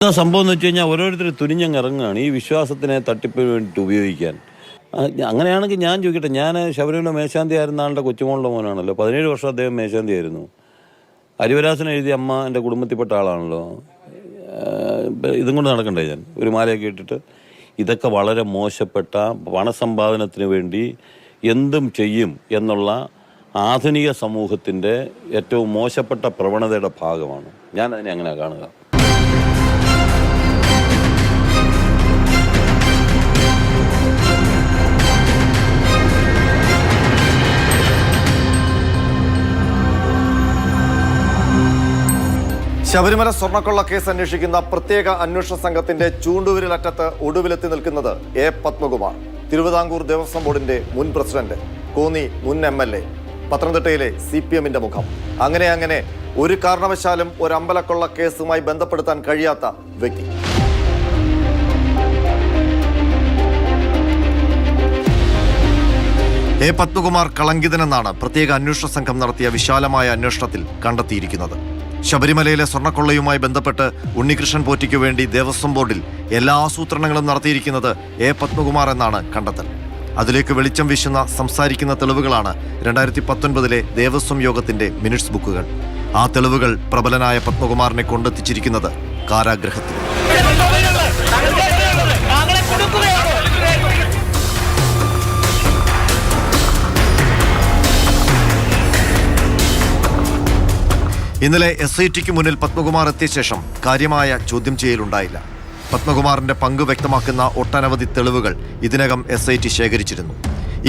എന്താ സംഭവം എന്ന് വെച്ച് കഴിഞ്ഞാൽ ഓരോരുത്തർ തുനിഞ്ഞങ്ങ് ഇറങ്ങുകയാണ്. ഈ വിശ്വാസത്തിനെ തട്ടിപ്പിന് വേണ്ടിയിട്ട് ഉപയോഗിക്കാൻ. അങ്ങനെയാണെങ്കിൽ ഞാൻ ചോദിക്കട്ടെ ഞാൻ ശബരിമല മേശാന്തി ആയിരുന്ന ആളുടെ കൊച്ചുമോളുടെ മോനാണല്ലോ. പതിനേഴ് വർഷം അദ്ദേഹം മേശാന്തി ആയിരുന്നു. അരിവരാസൻ എഴുതിയ അമ്മ എന്റെ കുടുംബത്തിൽപ്പെട്ട ആളാണല്ലോ. ഇതും കൊണ്ട് നടക്കണ്ടേ ഞാൻ? ഒരു മാലയൊക്കെ ഇട്ടിട്ട്. ഇതൊക്കെ വളരെ മോശപ്പെട്ട പണസമ്പാദനത്തിന് വേണ്ടി എന്തും ചെയ്യും എന്നുള്ള ആധുനിക സമൂഹത്തിന്റെ ഏറ്റവും മോശപ്പെട്ട പ്രവണതയുടെ ഭാഗമാണ്. ഞാൻ അതിനെ അങ്ങനെ കാണുക. ശബരിമല സ്വർണക്കൊള്ള കേസ് അന്വേഷിക്കുന്ന പ്രത്യേക അന്വേഷണ സംഘത്തിന്റെ ചൂണ്ടുവിരലറ്റത്ത് ഒടുവിലെത്തി നിൽക്കുന്നത് എ പത്മകുമാർ. തിരുവിതാംകൂർ ദേവസ്വം ബോർഡിന്റെ മുൻ പ്രസിഡന്റ് കോന്നി മുൻ എം എൽ എ പത്തനംതിട്ടയിലെ സി പി എമ്മിന്റെ മുഖം. അങ്ങനെ അങ്ങനെ ഒരു കാരണവശാലും ഒരു അമ്പലക്കൊള്ള കേസുമായി ബന്ധപ്പെടുത്താൻ കഴിയാത്ത വ്യക്തി. എ പത്മകുമാർ കളങ്കിതനെന്നാണ് പ്രത്യേക അന്വേഷണ സംഘം നടത്തിയ വിശാലമായ അന്വേഷണത്തിൽ കണ്ടെത്തിയിരിക്കുന്നത്. ശബരിമലയിലെ സ്വർണക്കൊള്ളയുമായി ബന്ധപ്പെട്ട് ഉണ്ണികൃഷ്ണൻ പോറ്റിക്കു വേണ്ടി ദേവസ്വം ബോർഡിൽ എല്ലാ ആസൂത്രണങ്ങളും നടത്തിയിരിക്കുന്നത് എ പത്മകുമാർ എന്നാണ് കണ്ടെത്തൽ. അതിലേക്ക് വെളിച്ചം വീശുന്ന സംസാരിക്കുന്ന തെളിവുകളാണ് രണ്ടായിരത്തി പത്തൊൻപതിലെ ദേവസ്വം യോഗത്തിന്റെ മിനിറ്റ്സ് ബുക്കുകൾ. ആ തെളിവുകൾ പ്രബലനായ പത്മകുമാറിനെ കൊണ്ടെത്തിച്ചിരിക്കുന്നത് കാരാഗ്രഹത്തിൽ. ഇന്നലെ എസ് ഐ ടിക്ക് മുന്നിൽ പത്മകുമാർ എത്തിയ ശേഷം കാര്യമായ ചോദ്യം ചെയ്യലുണ്ടായില്ല. പത്മകുമാറിന്റെ പങ്ക് വ്യക്തമാക്കുന്ന ഒട്ടനവധി തെളിവുകൾ ഇതിനകം എസ് ഐ ടി ശേഖരിച്ചിരുന്നു.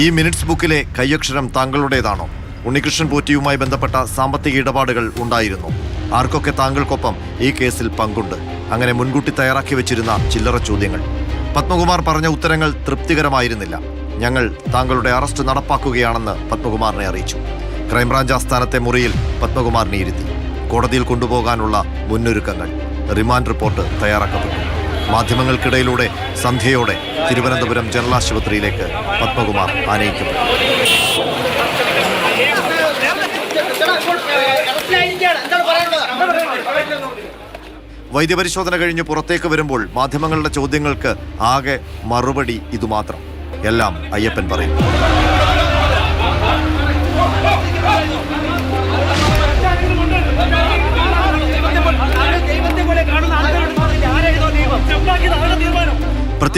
ഈ മിനിറ്റ്സ് ബുക്കിലെ കൈയക്ഷരം താങ്കളുടേതാണോ? ഉണ്ണികൃഷ്ണൻ പോറ്റിയുമായി ബന്ധപ്പെട്ട സാമ്പത്തിക ഇടപാടുകൾ ഉണ്ടായിരുന്നു. ആർക്കൊക്കെ താങ്കൾക്കൊപ്പം ഈ കേസിൽ പങ്കുണ്ട്? അങ്ങനെ മുൻകൂട്ടി തയ്യാറാക്കി വെച്ചിരുന്ന ചില്ലറ ചോദ്യങ്ങൾ. പത്മകുമാർ പറഞ്ഞ ഉത്തരങ്ങൾ തൃപ്തികരമായിരുന്നില്ല. ഞങ്ങൾ താങ്കളുടെ അറസ്റ്റ് നടപ്പാക്കുകയാണെന്ന് പത്മകുമാറിനെ അറിയിച്ചു. ക്രൈംബ്രാഞ്ച് ആസ്ഥാനത്തെ മുറിയിൽ പത്മകുമാറിനെ ഇരുത്തി. കോടതിയിൽ കൊണ്ടുപോകാനുള്ള മുന്നൊരുക്കങ്ങൾ. റിമാൻഡ് റിപ്പോർട്ട് തയ്യാറാക്കപ്പെട്ടു. മാധ്യമങ്ങൾക്കിടയിലൂടെ സന്ധ്യയോടെ തിരുവനന്തപുരം ജനറൽ ആശുപത്രിയിലേക്ക് പത്മകുമാർ ആനയിക്കപ്പെട്ടു വൈദ്യപരിശോധന കഴിഞ്ഞ് പുറത്തേക്ക് വരുമ്പോൾ മാധ്യമങ്ങളുടെ ചോദ്യങ്ങൾക്ക് ആകെ മറുപടി ഇതുമാത്രം. എല്ലാം അയ്യപ്പൻ പറയും.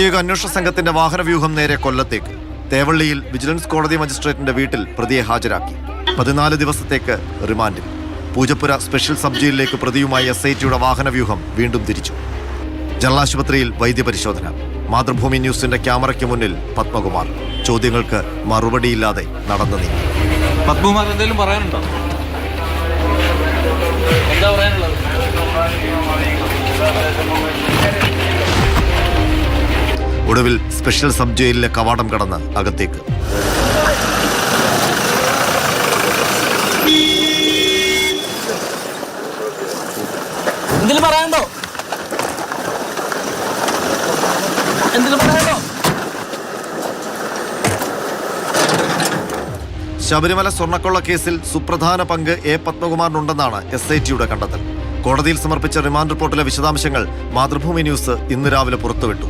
പ്രത്യേക അന്വേഷണ സംഘത്തിന്റെ വാഹനവ്യൂഹം നേരെ കൊല്ലത്തേക്ക്. തേവള്ളിയിൽ വിജിലൻസ് കോടതി മജിസ്ട്രേറ്റിന്റെ വീട്ടിൽ പ്രതിയെ ഹാജരാക്കി. പതിനാല് ദിവസത്തേക്ക് റിമാൻഡിൽ. പൂജപ്പുര സ്പെഷ്യൽ സബ് ജയിലിലേക്ക് പ്രതിയുമായി എസ് ഐ ടിയുടെ വാഹനവ്യൂഹം വീണ്ടും തിരിച്ചു. ജനലാശുപത്രിയിൽ വൈദ്യപരിശോധന. മാതൃഭൂമി ന്യൂസിന്റെ ക്യാമറയ്ക്ക് മുന്നിൽ പത്മകുമാർ. ചോദ്യങ്ങൾക്ക് മറുപടിയില്ലാതെ നടന്നു നീങ്ങി. പത്മകുമാർ എന്തെങ്കിലും പറയാനുണ്ടോ? ഒടുവിൽ സ്പെഷ്യൽ സബ് ജയിലിലെ കവാടം കടന്ന് അകത്തേക്ക്. പറയാനുണ്ടോ എന്തെങ്കിലും പറയാനുണ്ടോ ശബരിമല സ്വർണക്കൊള്ള കേസിൽ സുപ്രധാന പങ്ക് എ പത്മകുമാറിനുണ്ടെന്നാണ് എസ് ഐ ടിയുടെ കണ്ടെത്തൽ. കോടതിയിൽ സമർപ്പിച്ച റിമാൻഡ് റിപ്പോർട്ടിലെ വിശദാംശങ്ങൾ മാതൃഭൂമി ന്യൂസ് ഇന്ന് രാവിലെ പുറത്തുവിട്ടു.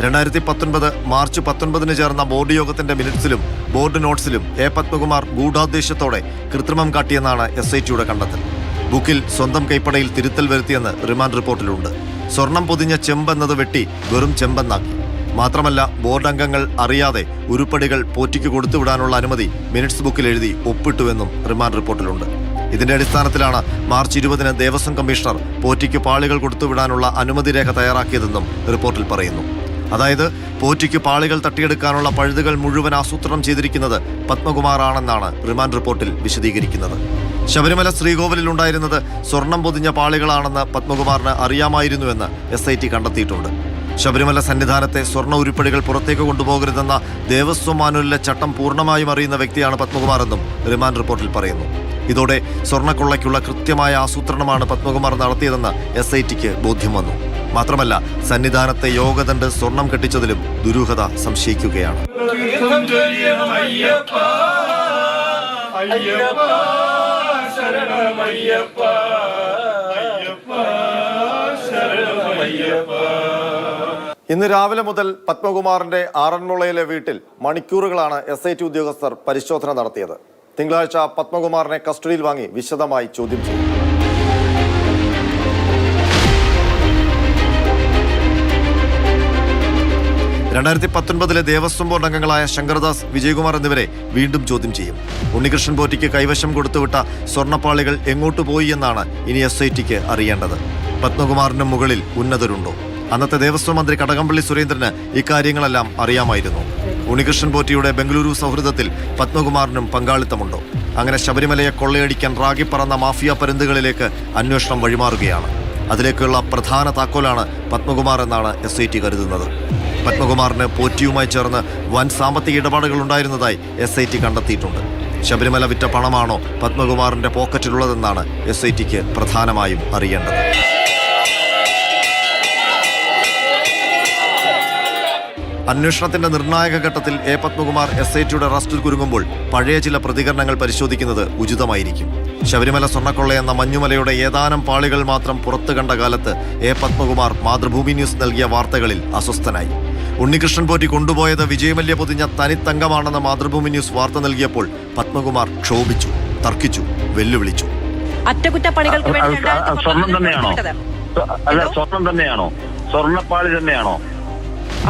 രണ്ടായിരത്തി പത്തൊൻപത് മാർച്ച് പത്തൊൻപതിന് ചേർന്ന ബോർഡ് യോഗത്തിന്റെ മിനിറ്റ്സിലും ബോർഡ് നോട്ട്സിലും എ പത്മകുമാർ ഗൂഢോദ്ദേശത്തോടെ കൃത്രിമം കാട്ടിയെന്നാണ് എസ് ഐ ടിയുടെ കണ്ടെത്തൽ. ബുക്കിൽ സ്വന്തം കൈപ്പടയിൽ തിരുത്തൽ വരുത്തിയെന്ന് റിമാൻഡ് റിപ്പോർട്ടിലുണ്ട്. സ്വർണം പൊതിഞ്ഞ ചെമ്പെന്നത് വെട്ടി വെറും ചെമ്പെന്നാക്കി. മാത്രമല്ല ബോർഡ് അംഗങ്ങൾ അറിയാതെ ഉരുപ്പടികൾ പോറ്റിക്ക് കൊടുത്തുവിടാനുള്ള അനുമതി മിനിറ്റ്സ് ബുക്കിൽ എഴുതി ഒപ്പിട്ടുവെന്നും റിമാൻഡ് റിപ്പോർട്ടിലുണ്ട്. ഇതിന്റെ അടിസ്ഥാനത്തിലാണ് മാർച്ച് ഇരുപതിന് ദേവസ്വം കമ്മീഷണർ പോറ്റിക്ക് പാളികൾ കൊടുത്തുവിടാനുള്ള അനുമതി രേഖ തയ്യാറാക്കിയതെന്നും റിപ്പോർട്ടിൽ പറയുന്നു. അതായത് പോറ്റിക്ക് പാളികൾ തട്ടിയെടുക്കാനുള്ള പഴുതുകൾ മുഴുവൻ ആസൂത്രണം ചെയ്തിരിക്കുന്നത് പത്മകുമാറാണെന്നാണ് റിമാൻഡ് റിപ്പോർട്ടിൽ വിശദീകരിക്കുന്നത്. ശബരിമല ശ്രീകോവിലിൽ ഉണ്ടായിരുന്നത് സ്വർണം പൊതിഞ്ഞ പാളികളാണെന്ന് പത്മകുമാറിന് അറിയാമായിരുന്നുവെന്ന് എസ് ഐ ടി കണ്ടെത്തിയിട്ടുണ്ട്. ശബരിമല സന്നിധാനത്തെ സ്വർണ ഉരുപ്പടികൾ പുറത്തേക്ക് കൊണ്ടുപോകരുതെന്ന ദേവസ്വം മാനുവലിലെ ചട്ടം പൂർണമായും അറിയുന്ന വ്യക്തിയാണ് പത്മകുമാറെന്നും റിമാൻഡ് റിപ്പോർട്ടിൽ പറയുന്നു. ഇതോടെ സ്വർണക്കൊള്ളയ്ക്കുള്ള കൃത്യമായ ആസൂത്രണമാണ് പത്മകുമാർ നടത്തിയതെന്ന് എസ് ഐ ടിക്ക് ബോധ്യം വന്നു. മാത്രമല്ല സന്നിധാനത്തെ യോഗദണ്ഡ് സ്വർണം കെട്ടിച്ചതിലും ദുരൂഹത സംശയിക്കുകയാണ്. ഇന്ന് രാവിലെ മുതൽ പത്മകുമാറിന്റെ ആറന്മുളയിലെ വീട്ടിൽ മണിക്കൂറുകളാണ് എസ് ഐ ടി ഉദ്യോഗസ്ഥർ പരിശോധന നടത്തിയത്. തിങ്കളാഴ്ച പത്മകുമാറിനെ കസ്റ്റഡിയിൽ വാങ്ങി വിശദമായി ചോദ്യം ചെയ്യും രണ്ടായിരത്തി പത്തൊൻപതിലെ ദേവസ്വം ബോർഡ് അംഗങ്ങളായ ശങ്കർദാസ് വിജയകുമാർ എന്നിവരെ വീണ്ടും ചോദ്യം ചെയ്യും. ഉണ്ണികൃഷ്ണൻ പോറ്റിക്ക് കൈവശം കൊടുത്തുവിട്ട സ്വർണപ്പാളികൾ എങ്ങോട്ട് പോയി എന്നാണ് ഇനി എസ് ഐ ടിക്ക് അറിയേണ്ടത്. പത്മകുമാറിന് മുകളിൽ ഉന്നതരുണ്ടോ? അന്നത്തെ ദേവസ്വം മന്ത്രി കടകംപള്ളി സുരേന്ദ്രന് ഇക്കാര്യങ്ങളെല്ലാം അറിയാമായിരുന്നു. ഉണ്ണികൃഷ്ണൻ പോറ്റിയുടെ ബംഗളൂരു സൗഹൃദത്തിൽ പത്മകുമാറിനും പങ്കാളിത്തമുണ്ടോ? അങ്ങനെ ശബരിമലയെ കൊള്ളയടിക്കാൻ റാഗി പറന്ന മാഫിയ പരുന്തുകളിലേക്ക് അന്വേഷണം വഴിമാറുകയാണ്. അതിലേക്കുള്ള പ്രധാന താക്കോലാണ് പത്മകുമാർ എന്നാണ് എസ് ഐ ടി കരുതുന്നത്. പത്മകുമാറിന് പോറ്റിയുമായി ചേർന്ന് വൻ സാമ്പത്തിക ഇടപാടുകൾ ഉണ്ടായിരുന്നതായി എസ് ഐ ടി കണ്ടെത്തിയിട്ടുണ്ട്. ശബരിമല വിറ്റ പണമാണോ പത്മകുമാറിന്റെ പോക്കറ്റിലുള്ളതെന്നാണ് എസ് ഐ ടിക്ക് പ്രധാനമായും അറിയേണ്ടത്. അന്വേഷണത്തിന്റെ നിർണായക ഘട്ടത്തിൽ എ പത്മകുമാർ എസ് ഐ ടിയുടെ അറസ്റ്റിൽ കുരുങ്ങുമ്പോൾ പഴയ ചില പ്രതികരണങ്ങൾ പരിശോധിക്കുന്നത് ഉചിതമായിരിക്കും. ശബരിമല സ്വർണക്കൊള്ള എന്ന മഞ്ഞുമലയുടെ ഏതാനും പാളികൾ മാത്രം പുറത്തു കണ്ട കാലത്ത് എ പത്മകുമാർ മാതൃഭൂമി ന്യൂസ് നൽകിയ വാർത്തകളിൽ അസ്വസ്ഥനായി. ഉണ്ണികൃഷ്ണൻ പോറ്റി കൊണ്ടുപോയത് വിജയമല്യ പൊതിഞ്ഞ തനിത്തങ്കമാണെന്ന മാതൃഭൂമി ന്യൂസ് വാർത്ത നൽകിയപ്പോൾ പത്മകുമാർ ക്ഷോഭിച്ചു തർക്കിച്ചു വെല്ലുവിളിച്ചു. അറ്റകുറ്റപ്പണികൾക്ക് സ്വർണം തന്നെയാണോ? അല്ല? സ്വർണം തന്നെയാണോ? സ്വർണപ്പാളി തന്നെയാണോ?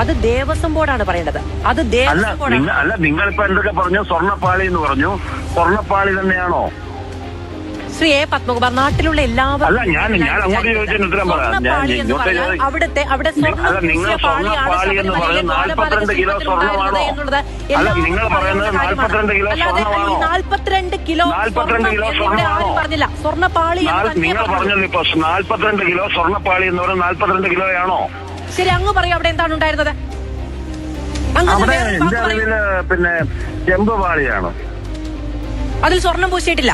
അത് ദേവസ്വം ബോർഡാണ് പറയേണ്ടത്. അത് അല്ല ദേവസ്വം ബോർഡാണ്. നിങ്ങൾ അല്ല നിങ്ങൾ ഇപ്പൊ എന്തൊക്കെ പറഞ്ഞു? സ്വർണപ്പാളി എന്ന് പറഞ്ഞു. സ്വർണപ്പാളി തന്നെയാണോ? ശ്രീ എ പത്മകുമാർ നാട്ടിലുള്ള എല്ലാവരും പറഞ്ഞാൽ അവിടുത്തെ അവിടെ സ്വർണം അല്ല, നിങ്ങൾ പൂശിയ പാളിയാണ് സ്വർണപ്പാളി എന്ന് ശബരിമലയിലെ 42 കിലോ ശില്പത്തിൽ സ്വർണമാണോ? ഉണ്ടായിരുന്നത് അല്ല, നിങ്ങൾ പറയുന്നത് 42 കിലോ അല്ലാതെ 42 കിലോ 42 കിലോ സ്വർണം ആരും പറഞ്ഞില്ല. സ്വർണപ്പാളി നിങ്ങൾ പറഞ്ഞു. പറഞ്ഞത് ഇപ്പൊ നാല്പത്തിരണ്ട് കിലോ സ്വർണപ്പാളി എന്ന് പറയുന്നത് നാല്പത്തിരണ്ട് കിലോയാണോ? ശരി അങ്ങ് പറയൂ അവിടെ എന്താണ് ഉണ്ടായിരുന്നത്? അങ്ങ് അവിടെ എന്റെ അറിവിൽ പിന്നെ ചെമ്പ് പാളിയാണ് അതിൽ സ്വർണം പൂശിയിട്ടില്ല?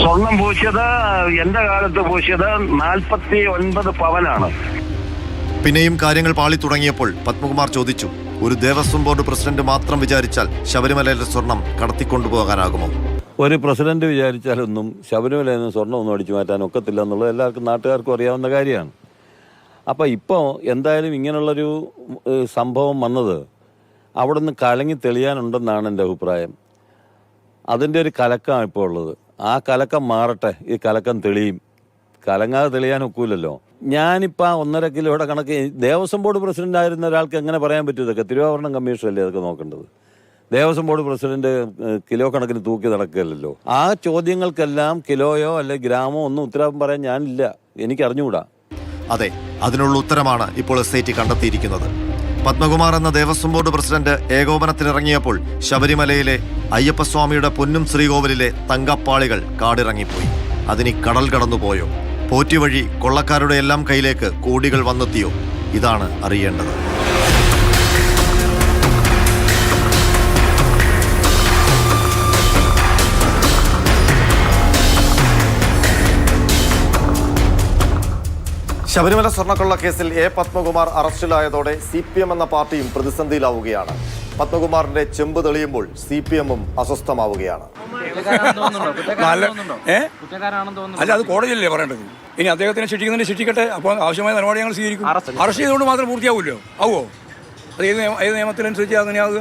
സ്വർണം പൂശിയത് എന്റെ കാലത്ത് പൂശിയത് നാൽപ്പത്തി ഒൻപത് പവനാണ്. പിന്നെയും കാര്യങ്ങൾ പാളി തുടങ്ങിയപ്പോൾ പത്മകുമാർ ചോദിച്ചു ഒരു ദേവസ്വം ബോർഡ് പ്രസിഡന്റ് മാത്രം വിചാരിച്ചാൽ ശബരിമലയിലെ സ്വർണം കടത്തിക്കൊണ്ടുപോകാനാകുമോ? ഒരു പ്രസിഡന്റ് വിചാരിച്ചാലൊന്നും ശബരിമലയിൽ നിന്ന് സ്വർണം ഒന്നും അടിച്ചു മാറ്റാൻ ഒക്കത്തില്ല എന്നുള്ളത് എല്ലാവർക്കും നാട്ടുകാർക്കും അറിയാവുന്ന കാര്യമാണ്. അപ്പോൾ ഇപ്പോൾ എന്തായാലും ഇങ്ങനെയുള്ളൊരു സംഭവം വന്നത് അവിടെ നിന്ന് കലങ്ങി തെളിയാനുണ്ടെന്നാണ് എന്റെ അഭിപ്രായം. അതിന്റെ ഒരു കലക്കമാണ് ഇപ്പോൾ ഉള്ളത്. ആ കലക്കം മാറട്ടെ ഈ കലക്കം തെളിയും. കലങ്ങാതെ തെളിയാൻ ഒക്കൂലല്ലോ. ഞാനിപ്പോൾ ആ ഒന്നര കിലോയുടെ കണക്ക് ദേവസ്വം ബോർഡ് പ്രസിഡന്റ് ആയിരുന്ന ഒരാൾക്ക് എങ്ങനെ പറയാൻ പറ്റും ഇതൊക്കെ? തിരുവാഭരണം കമ്മീഷനല്ലേ അതൊക്കെ നോക്കേണ്ടത്? ദേവസ്വം ബോർഡ് പ്രസിഡന്റ് കിലോ കണക്കിന് തൂക്കി നടക്കുകയല്ലോ ആ ചോദ്യങ്ങൾക്കെല്ലാം കിലോയോ അല്ലെ ഗ്രാമോ ഒന്നും ഉത്തരവും പറയാൻ ഞാനില്ല. എനിക്ക് അറിഞ്ഞുകൂടാ അതെ. അതിനുള്ള ഉത്തരമാണ് ഇപ്പോൾ എസ് ഐ ടി കണ്ടെത്തിയിരിക്കുന്നത്. പത്മകുമാർ എന്ന ദേവസ്വം ബോർഡ് പ്രസിഡന്റ് ഏകോപനത്തിനിറങ്ങിയപ്പോൾ ശബരിമലയിലെ അയ്യപ്പസ്വാമിയുടെ പൊന്നും ശ്രീകോവിലിലെ തങ്കപ്പാളികൾ കാടിറങ്ങിപ്പോയി. അതിനി കടൽ കടന്നുപോയോ? പോറ്റി വഴി കൊള്ളക്കാരുടെ എല്ലാം കയ്യിലേക്ക് കോടികൾ വന്നെത്തിയോ? ഇതാണ് അറിയേണ്ടത്. ശബരിമല സ്വർണക്കൊള്ള കേസിൽ എ പത്മകുമാർ അറസ്റ്റിലായതോടെ സി പി എം എന്ന പാർട്ടിയും പ്രതിസന്ധിയിലാവുകയാണ്. പത്മകുമാറിന്റെ ചെമ്പ് തെളിയുമ്പോൾ സി പി എമ്മും അസ്വസ്ഥമാവുകയാണ്. അല്ല അത് കോടതിയല്ലേ പറയേണ്ടത്? ഇനി അദ്ദേഹത്തിനെ ശിക്ഷിക്കുന്നതിന് ശിക്ഷിക്കട്ടെ അപ്പോൾ ആവശ്യമായ നടപടി ഞങ്ങൾ സ്വീകരിക്കും. അറസ്റ്റ് ചെയ്തുകൊണ്ട് മാത്രം പൂർത്തിയാവുമല്ലോ ആവുമോ അത് ഏത് നിയമ- ഏത് നിയമത്തിനനുസരിച്ച് അങ്ങനെയാവുക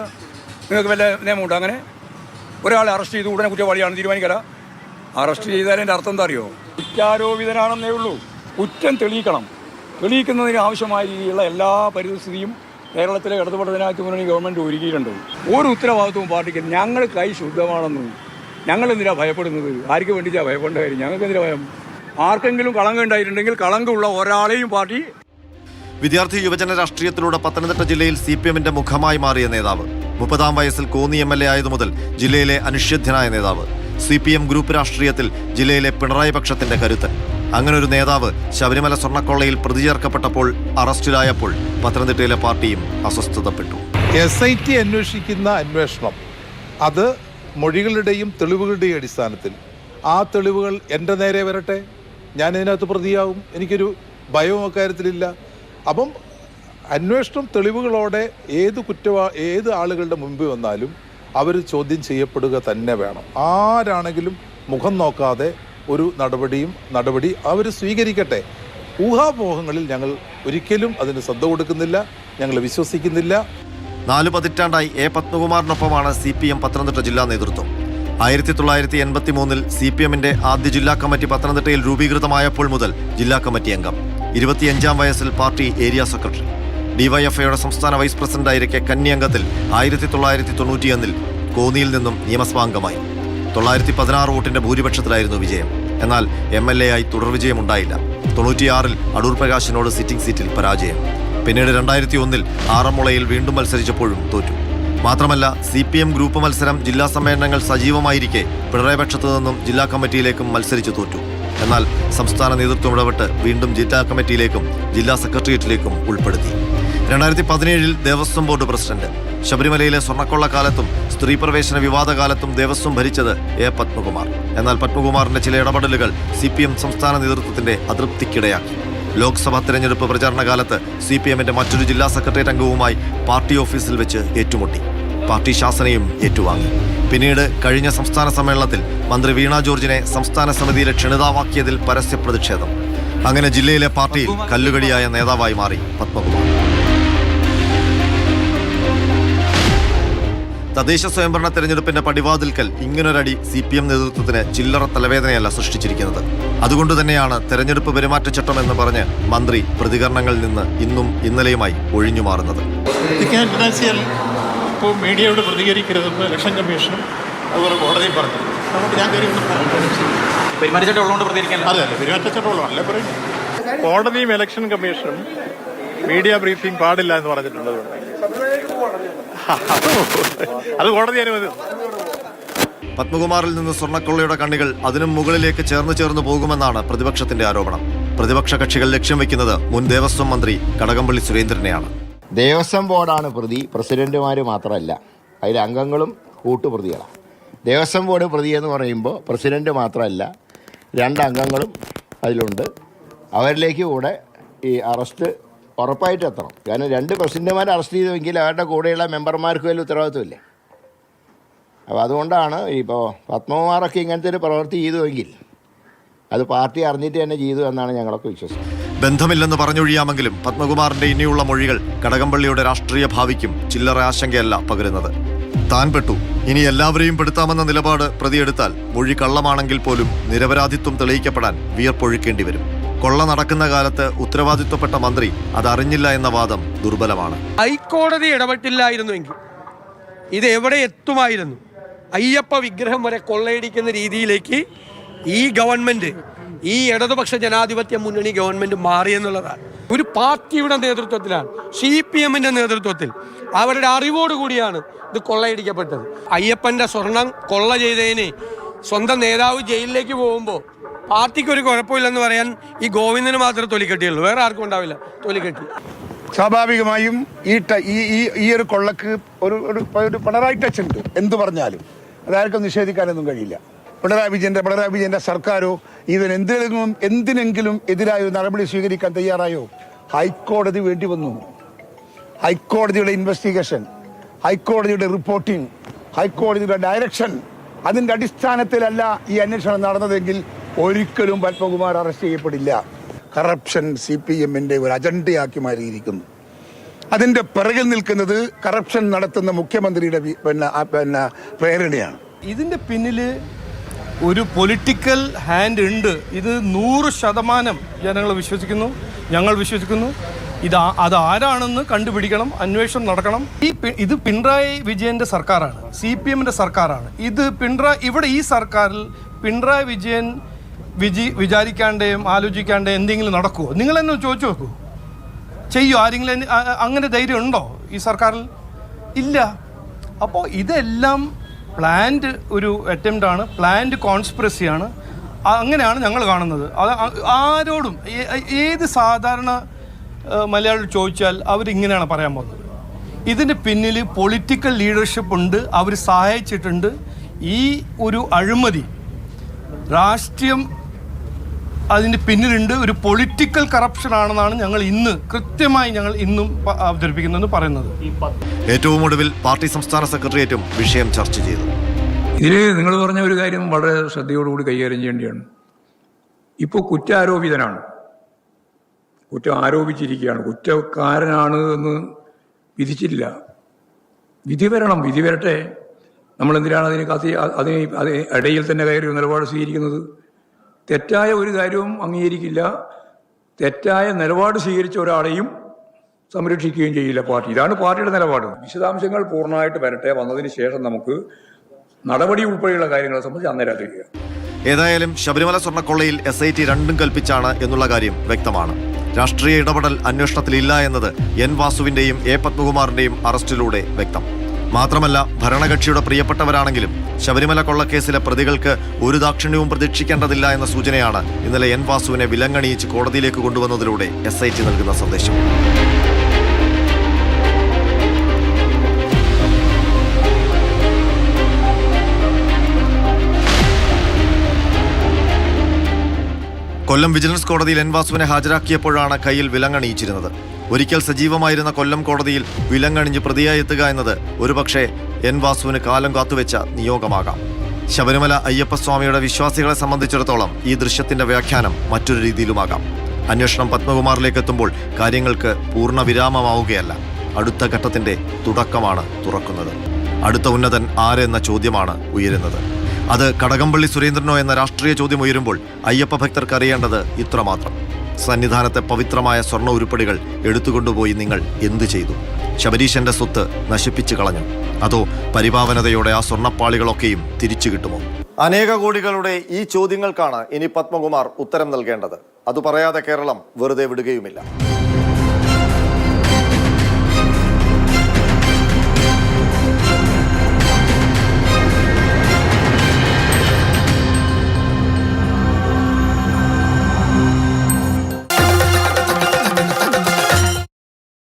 നിങ്ങൾക്ക് വല്ല നിയമമുണ്ടോ അങ്ങനെ? ഒരാളെ അറസ്റ്റ് ചെയ്ത് ഉടനെ കുറ്റവാളിയാണ് തീരുമാനിക്കല. അറസ്റ്റ് ചെയ്താലതിന്റെ അർത്ഥം എന്താ അറിയോ? കുറ്റാരോപിതനാണെന്നേ ഉള്ളൂ. കുറ്റം തെളിയിക്കണം. തെളിയിക്കുന്നതിന് ആവശ്യമായ രീതിയിലുള്ള എല്ലാ പരിസ്ഥിതിയും കേരളത്തിലെ ഇടതുപെട്ട ജനാധിപത്യ മുന്നണി ഗവൺമെന്റ് ഒരുക്കിയിട്ടുണ്ട്. ഒരു ഉത്തരവാദിത്വവും പാർട്ടിക്ക് ഞങ്ങൾ കൈ ശുദ്ധമാണെന്നും ഞങ്ങൾ എന്തിനാണ് ഭയപ്പെടുന്നത്? ആർക്ക് വേണ്ടിയിട്ടാണ് ഭയപ്പെടേണ്ട കാര്യം? ഞങ്ങൾക്ക് എന്തിനാ ഭയം? ആർക്കെങ്കിലും കളങ്കം ഉണ്ടായിട്ടുണ്ടെങ്കിൽ കളങ്കമുള്ള ഒരാളെയും പാർട്ടി വിദ്യാർത്ഥി യുവജന രാഷ്ട്രീയത്തിലൂടെ പത്തനംതിട്ട ജില്ലയിൽ സി പി എമ്മിന്റെ മുഖമായി മാറിയ നേതാവ്. മുപ്പതാം വയസ്സിൽ കോന്നി എം എൽ എ ആയതു മുതൽ ജില്ലയിലെ അനിശ്ചിതനായ നേതാവ്. സി പി എം ഗ്രൂപ്പ് രാഷ്ട്രീയത്തിൽ ജില്ലയിലെ പിണറായി പക്ഷത്തിന്റെ കരുത്തൻ ഒരു നേതാവ് ശബരിമല സ്വർണക്കൊള്ളയിൽ പ്രതി ചേർക്കപ്പെട്ടപ്പോൾ അറസ്റ്റിലായപ്പോൾ പത്തനംതിട്ടയിലെ പാർട്ടിയും അസ്വസ്ഥതപ്പെട്ടു. എസ് ഐ ടി അന്വേഷിക്കുന്ന അന്വേഷണം അത് മൊഴികളുടെയും തെളിവുകളുടെയും അടിസ്ഥാനത്തിൽ. ആ തെളിവുകൾ എന്റെ നേരെ വരട്ടെ? ഞാൻ ഇതിനകത്ത് പ്രതിയാവും? എനിക്കൊരു ഭയവും അക്കാര്യത്തിലില്ല. അപ്പം അന്വേഷണം തെളിവുകളോടെ ഏത് കുറ്റവാ ഏത് ആളുകളുടെ മുമ്പിൽ വന്നാലും അവർ ചോദ്യം ചെയ്യപ്പെടുക തന്നെ വേണം. ആരാണെങ്കിലും മുഖം നോക്കാതെ ഒരു നടപടിയും നടപടി അവർ സ്വീകരിക്കട്ടെ. ഊഹാപോഹങ്ങളിൽ ഞങ്ങൾ ഒരിക്കലും അതിന് ശ്രദ്ധ കൊടുക്കുന്നില്ല ഞങ്ങൾ വിശ്വസിക്കുന്നില്ല. നാല് പതിറ്റാണ്ടായി എ പത്മകുമാറിനൊപ്പമാണ് സി പി എം പത്തനംതിട്ട ജില്ലാ നേതൃത്വം. ആയിരത്തി തൊള്ളായിരത്തി എൺപത്തി മൂന്നിൽ സി പി എമ്മിന്റെ ആദ്യ ജില്ലാ കമ്മിറ്റി പത്തനംതിട്ടയിൽ രൂപീകൃതമായപ്പോൾ മുതൽ ജില്ലാ കമ്മിറ്റി അംഗം. ഇരുപത്തിയഞ്ചാം വയസ്സിൽ പാർട്ടി ഏരിയ സെക്രട്ടറി. ഡിവൈഎഫ്ഐയുടെ സംസ്ഥാന വൈസ് പ്രസിഡന്റായിരിക്കെ കന്നി അംഗത്തിൽ ആയിരത്തി തൊള്ളായിരത്തി തൊണ്ണൂറ്റിയൊന്നിൽ കോന്നിയിൽ നിന്നും നിയമസഭാംഗമായി. തൊള്ളായിരത്തി പതിനാറ് വോട്ടിന്റെ ഭൂരിപക്ഷത്തിലായിരുന്നു വിജയം. എന്നാൽ എം എൽ എ ആയി തുടർ വിജയമുണ്ടായില്ല തൊണ്ണൂറ്റിയാറിൽ അടൂർ പ്രകാശിനോട് സിറ്റിംഗ് സീറ്റിൽ പരാജയം. പിന്നീട് രണ്ടായിരത്തി ഒന്നിൽ ആറന്മുളയിൽ വീണ്ടും മത്സരിച്ചപ്പോഴും തോറ്റു. മാത്രമല്ല സി പി എം ഗ്രൂപ്പ് മത്സരം ജില്ലാ സമ്മേളനങ്ങൾ സജീവമായിരിക്കെ പിണറായി പക്ഷത്തു നിന്നും ജില്ലാ കമ്മിറ്റിയിലേക്കും മത്സരിച്ചു തോറ്റു. എന്നാൽ സംസ്ഥാന നേതൃത്വം ഇടപെട്ട് വീണ്ടും ജില്ലാ കമ്മിറ്റിയിലേക്കും ജില്ലാ സെക്രട്ടേറിയറ്റിലേക്കും ഉൾപ്പെടുത്തി. രണ്ടായിരത്തി പതിനേഴിൽ ദേവസ്വം ബോർഡ് പ്രസിഡന്റ്. ശബരിമലയിലെ സ്വർണക്കൊള്ള കാലത്തും സ്ത്രീ പ്രവേശന വിവാദ കാലത്തും ദേവസ്വം ഭരിച്ചത് എ. പത്മകുമാർ. എന്നാൽ പത്മകുമാറിന്റെ ചില ഇടപെടലുകൾ സി പി എം സംസ്ഥാന നേതൃത്വത്തിന്റെ അതൃപ്തിക്കിടയാക്കി. ലോക്സഭാ തെരഞ്ഞെടുപ്പ് പ്രചാരണ കാലത്ത് സി പി എമ്മിന്റെ മറ്റൊരു ജില്ലാ സെക്രട്ടേറിയറ്റ് അംഗവുമായി പാർട്ടി ഓഫീസിൽ വെച്ച് ഏറ്റുമുട്ടി. പാർട്ടി ശാസനയും ഏറ്റുവാങ്ങി. പിന്നീട് കഴിഞ്ഞ സംസ്ഥാന സമ്മേളനത്തിൽ മന്ത്രി വീണ ജോർജിനെ സംസ്ഥാന സമിതിയിലെ ക്ഷണിതാവാക്കിയതിൽ പരസ്യ പ്രതിഷേധം അങ്ങനെ ജില്ലയിലെ പാർട്ടിയിൽ കല്ലുകടിയായ നേതാവായി മാറി പത്മകുമാർ. തദ്ദേശ സ്വയംഭരണ തെരഞ്ഞെടുപ്പിന്റെ പടിവാതിൽക്കൽ ഇങ്ങനൊരടി സി പി എം നേതൃത്വത്തിന് ചില്ലറ തലവേദനയല്ല സൃഷ്ടിച്ചിരിക്കുന്നത്. അതുകൊണ്ട് തന്നെയാണ് തെരഞ്ഞെടുപ്പ് പെരുമാറ്റച്ചട്ടം എന്ന് പറഞ്ഞ് മന്ത്രി പ്രതികരണങ്ങളിൽ നിന്ന് ഇന്നും ഇന്നലെയുമായി ഒഴിഞ്ഞു മാറുന്നത്. ഇപ്പോൾ മീഡിയയോട് പ്രതികരിക്കരുതെന്ന് ഇലക്ഷൻ കമ്മീഷനും അതുപോലെ കോടതിയും പറഞ്ഞു. നമുക്ക് ഞാൻ പെരുമാറ്റച്ചട്ടം ഉള്ളതുകൊണ്ട് പ്രതികരിക്കാൻ അതെ അതെ. പെരുമാറ്റച്ചട്ടമുള്ള അല്ലേ പറയും കോടതിയും ഇലക്ഷൻ കമ്മീഷനും മീഡിയ ബ്രീഫിംഗ് പാടില്ല എന്ന് പറഞ്ഞിട്ടുണ്ട് അതുകൊണ്ട്. അത് അത് കോടതി അനുമതി. പത്മകുമാറിൽ നിന്ന് സ്വർണക്കൊള്ളയുടെ കണ്ണികൾ അതിനും മുകളിലേക്ക് ചേർന്ന് ചേർന്ന് പോകുമെന്നാണ് പ്രതിപക്ഷത്തിന്റെ ആരോപണം. പ്രതിപക്ഷ കക്ഷികൾ ലക്ഷ്യം വെക്കുന്നത് മുൻ ദേവസ്വം മന്ത്രി കടകംപള്ളി സുരേന്ദ്രനെയാണ്. ദേവസ്വം ബോർഡാണ് പ്രതി പ്രസിഡന്റുമാർ മാത്രമല്ല. അതിൽ അംഗങ്ങളും കൂട്ടുപ്രതികളാണ് ദേവസ്വം ബോർഡ് പ്രതി എന്ന് പറയുമ്പോൾ പ്രസിഡന്റ് മാത്രമല്ല രണ്ട് അംഗങ്ങളും അതിലുണ്ട്. അവരിലേക്ക് കൂടെ ഈ അറസ്റ്റ് ഉറപ്പായിട്ട് എത്തണം. കാരണം രണ്ട് പ്രസിഡന്റുമാരെ അറസ്റ്റ് ചെയ്തുവെങ്കിൽ അവരുടെ കൂടെയുള്ള മെമ്പർമാർക്ക് വലിയ ഉത്തരവാദിത്വമില്ലേ? അപ്പോൾ അതുകൊണ്ടാണ് ഇപ്പോൾ പത്മകുമാറൊക്കെ ഇങ്ങനത്തെ ഒരു പ്രവൃത്തി ചെയ്തുവെങ്കിൽ അത് പാർട്ടി അറിഞ്ഞിട്ട് തന്നെ ചെയ്തു എന്നാണ് ഞങ്ങളൊക്കെ വിശ്വസിക്കുന്നത്. ബന്ധമില്ലെന്ന് പറഞ്ഞൊഴിയാമെങ്കിലും പത്മകുമാറിന്റെ ഇനിയുള്ള മൊഴികൾ കടകംപള്ളിയുടെ രാഷ്ട്രീയ ഭാവിക്കും ചില്ലറ ആശങ്കയല്ല പകരുന്നത്. താൻ പെട്ടു. ഇനി എല്ലാവരെയും പെടുത്താമെന്ന നിലപാട് പ്രതിയെടുത്താൽ മൊഴി കള്ളമാണെങ്കിൽ പോലും നിരപരാധിത്വം തെളിയിക്കപ്പെടാൻ വിയർപ്പൊഴുക്കേണ്ടി വരും. കൊള്ള നടക്കുന്ന കാലത്ത് ഉത്തരവാദിത്വപ്പെട്ട മന്ത്രി അതറിഞ്ഞില്ല എന്ന വാദം ദുർബലമാണ്. ഹൈക്കോടതി ഇടപെട്ടില്ലായിരുന്നുവെങ്കിൽ ഇത് എവിടെ എത്തുമായിരുന്നു? അയ്യപ്പ വിഗ്രഹം വരെ കൊള്ളയടിക്കുന്ന രീതിയിലേക്ക് ഈ ഗവൺമെന്റ് ഈ ഇടതുപക്ഷ ജനാധിപത്യ മുന്നണി ഗവൺമെന്റ് മാറിയെന്നുള്ളതാണ് ഒരു പാർട്ടിയുടെ നേതൃത്വത്തിലാണ് സി പി എമ്മിന്റെ നേതൃത്വത്തിൽ അവരുടെ അറിവോടുകൂടിയാണ് ഇത് കൊള്ളയടിക്കപ്പെട്ടത്. അയ്യപ്പന്റെ സ്വർണം കൊള്ള ചെയ്തതിന് സ്വന്തം നേതാവ് ജയിലിലേക്ക് പോകുമ്പോൾ പാർട്ടിക്ക് ഒരു കുഴപ്പമില്ലെന്ന് പറയാൻ ഈ ഗോവിന്ദന് മാത്രമേ തൊലിക്കെട്ടിയുള്ളൂ. വേറെ ആർക്കും ഉണ്ടാവില്ല. തൊലിക്കെട്ടി. സ്വാഭാവികമായും ഈ ഈ ഈ ഒരു കൊള്ളക്ക് ഒരു ഒരു പിണറായി ടച്ച് ഉണ്ട്. എന്ത് പറഞ്ഞാലും. അതാർക്കും നിഷേധിക്കാനൊന്നും കഴിയില്ല. പിണറായി വിജയന്റെ പിണറായി വിജയന്റെ സർക്കാരോ ഇതിന് എന്തിനെങ്കിലും എന്തിനെങ്കിലും എതിരായ ഒരു നടപടി സ്വീകരിക്കാൻ തയ്യാറായോ? ഹൈക്കോടതി വേണ്ടി വന്നു. ഹൈക്കോടതിയുടെ ഇൻവെസ്റ്റിഗേഷൻ ഹൈക്കോടതിയുടെ റിപ്പോർട്ടിംഗ് ഹൈക്കോടതിയുടെ ഡയറക്ഷൻ അതിന്റെ അടിസ്ഥാനത്തിലല്ല ഈ അന്വേഷണം നടന്നതെങ്കിൽ ഒരിക്കലും പത്മകുമാർ അറസ്റ്റ് ചെയ്യപ്പെടില്ല. കറപ്ഷൻ സി പി എമ്മിന്റെ ഒരു അജണ്ടയാക്കി മാറിയിരിക്കുന്നു. അതിന്റെ പിറകിൽ നിൽക്കുന്നത് കറപ്ഷൻ നടത്തുന്ന മുഖ്യമന്ത്രിയുടെ പിന്നെ പിന്നെ പ്രേരണയാണ്. ഇതിന്റെ പിന്നിൽ ഒരു പൊളിറ്റിക്കൽ ഹാൻഡ് ഉണ്ട്. ഇത് നൂറ് ശതമാനം ജനങ്ങൾ വിശ്വസിക്കുന്നു. ഞങ്ങൾ വിശ്വസിക്കുന്നു. ഇത് അത് ആരാണെന്ന് കണ്ടുപിടിക്കണം അന്വേഷണം നടക്കണം. ഈ ഇത് പിണറായി വിജയന്റെ സർക്കാരാണ് സി പി എമ്മിന്റെ സർക്കാരാണ്. ഇത് പിണറായി ഇവിടെ ഈ സർക്കാരിൽ പിണറായി വിജയൻ വിജി വിചാരിക്കാണ്ടേയും ആലോചിക്കാണ്ടേയും എന്തെങ്കിലും നടക്കുമോ നിങ്ങൾ എന്നെ ചോദിച്ചു നോക്കൂ. ചെയ്യോ? ആരെങ്കിലും അങ്ങനെ ധൈര്യം ഉണ്ടോ ഈ സർക്കാരിൽ? ഇല്ല. അപ്പോൾ ഇതെല്ലാം പ്ലാൻഡ് ഒരു അറ്റംപ്റ്റ് ആണ് പ്ലാൻഡ് കോൺസ്പിറസിയാണ് അങ്ങനെയാണ് ഞങ്ങൾ കാണുന്നത്. അത് ആരോടും ഏത് സാധാരണ മലയാളി ചോദിച്ചാൽ അവരിങ്ങനെയാണ് പറയാൻ പോകുന്നത്. ഇതിന്റെ പിന്നിൽ പൊളിറ്റിക്കൽ ലീഡർഷിപ്പ് ഉണ്ട് അവർ സഹായിച്ചിട്ടുണ്ട്. ഈ ഒരു അഴിമതി രാഷ്ട്രീയം അതിന്റെ പിന്നിലുണ്ട് ഒരു പൊളിറ്റിക്കൽ കറപ്ഷൻ ആണെന്നാണ് ഞങ്ങൾ ഇന്ന് കൃത്യമായി ഞങ്ങൾ ഇന്നും അവതരിപ്പിക്കുന്നതെന്ന് പറയുന്നത്. ഏറ്റവും ഒടുവിൽ പാർട്ടി സംസ്ഥാന സെക്രട്ടേറിയറ്റും വിഷയം ചർച്ച ചെയ്തു. ഇതിൽ നിങ്ങൾ പറഞ്ഞ ഒരു കാര്യം വളരെ ശ്രദ്ധയോടുകൂടി കൈകാര്യം ചെയ്യേണ്ടതാണ്. ഇപ്പോൾ കുറ്റാരോപിതനാണ്. കുറ്റം ആരോപിച്ചിരിക്കുകയാണ്. കുറ്റക്കാരനാണ് എന്ന് വിധിച്ചില്ല വിധി വരണം വിധി വരട്ടെ. നമ്മൾ എന്തിനാണ് അതിന് കത്തി അതിന് അതിന് ഇടയിൽ തന്നെ കയറി നിലപാട് സ്വീകരിക്കുന്നത്? തെറ്റായ ഒരു കാര്യവും അംഗീകരിക്കില്ല. തെറ്റായ നിലപാട് സ്വീകരിച്ച ഒരാളെയും സംരക്ഷിക്കുകയും ചെയ്യില്ല പാർട്ടി. ഇതാണ് പാർട്ടിയുടെ നിലപാട്. വിശദാംശങ്ങൾ പൂർണമായിട്ട് വരട്ടെ. വന്നതിന് ശേഷം നമുക്ക് നടപടി ഉൾപ്പെടെയുള്ള കാര്യങ്ങളെ സംബന്ധിച്ച് അന്നേരം അറിയിക്കുക. ഏതായാലും ശബരിമല സ്വർണക്കൊള്ളയിൽ എസ് ഐ ടി രണ്ടും കൽപ്പിച്ചാണ് എന്നുള്ള കാര്യം വ്യക്തമാണ്. രാഷ്ട്രീയ ഇടപെടൽ അന്വേഷണത്തിലില്ല എന്നത് എൻ വാസുവിന്റെയും എ പത്മകുമാറിന്റെയും അറസ്റ്റിലൂടെ വ്യക്തം. മാത്രമല്ല ഭരണകക്ഷിയുടെ പ്രിയപ്പെട്ടവരാണെങ്കിലും ശബരിമല കൊള്ളക്കേസിലെ പ്രതികൾക്ക് ഒരു ദാക്ഷിണ്യവും പ്രതീക്ഷിക്കേണ്ടതില്ല എന്ന സൂചനയാണ് ഇന്നലെ എൻ വാസുവിനെ വിലങ്ങണിയിച്ച് കോടതിയിലേക്ക് കൊണ്ടുവന്നതിലൂടെ എസ് നൽകുന്ന സന്ദേശം. കൊല്ലം വിജിലൻസ് കോടതിയിൽ എൻ വാസുവിനെ ഹാജരാക്കിയപ്പോഴാണ് കയ്യിൽ വിലങ്ങണിയിച്ചിരുന്നത്. ഒരിക്കൽ സജീവമായിരുന്ന കൊല്ലം കോടതിയിൽ വിലങ്ങണിഞ്ഞ് പ്രതിയായി എത്തുക എന്നത് ഒരുപക്ഷെ എൻ വാസുവിന് കാലം കാത്തുവെച്ച നിയോഗമാകാം. ശബരിമല അയ്യപ്പസ്വാമിയുടെ വിശ്വാസികളെ സംബന്ധിച്ചിടത്തോളം ഈ ദൃശ്യത്തിന്റെ വ്യാഖ്യാനം മറ്റൊരു രീതിയിലുമാകാം. അന്വേഷണം പത്മകുമാറിലേക്ക് എത്തുമ്പോൾ കാര്യങ്ങൾക്ക് പൂർണ വിരാമമാവുകയല്ല അടുത്ത ഘട്ടത്തിന്റെ തുടക്കമാണ് തുറക്കുന്നത്. അടുത്ത ഉന്നതൻ ആരെന്ന ചോദ്യമാണ് ഉയരുന്നത്. അത് കടകംപള്ളി സുരേന്ദ്രനോ എന്ന രാഷ്ട്രീയ ചോദ്യം ഉയരുമ്പോൾ അയ്യപ്പ ഭക്തർക്ക് അറിയേണ്ടത് ഇത്രമാത്രം. സന്നിധാനത്തെ പവിത്രമായ സ്വർണ ഉരുപ്പടികൾ എടുത്തുകൊണ്ടുപോയി നിങ്ങൾ എന്തു ചെയ്തു? ശബരീശന്റെ സ്വത്ത് നശിപ്പിച്ചു കളഞ്ഞു. അതോ പരിപാവനതയോടെ ആ സ്വർണപ്പാളികളൊക്കെയും തിരിച്ചു കിട്ടുമോ? അനേക കോടികളുടെ ഈ ചോദ്യങ്ങൾക്കാണ് ഇനി പത്മകുമാർ ഉത്തരം നൽകേണ്ടത്. അത് പറയാതെ കേരളം വെറുതെ വിടുകയുമില്ല.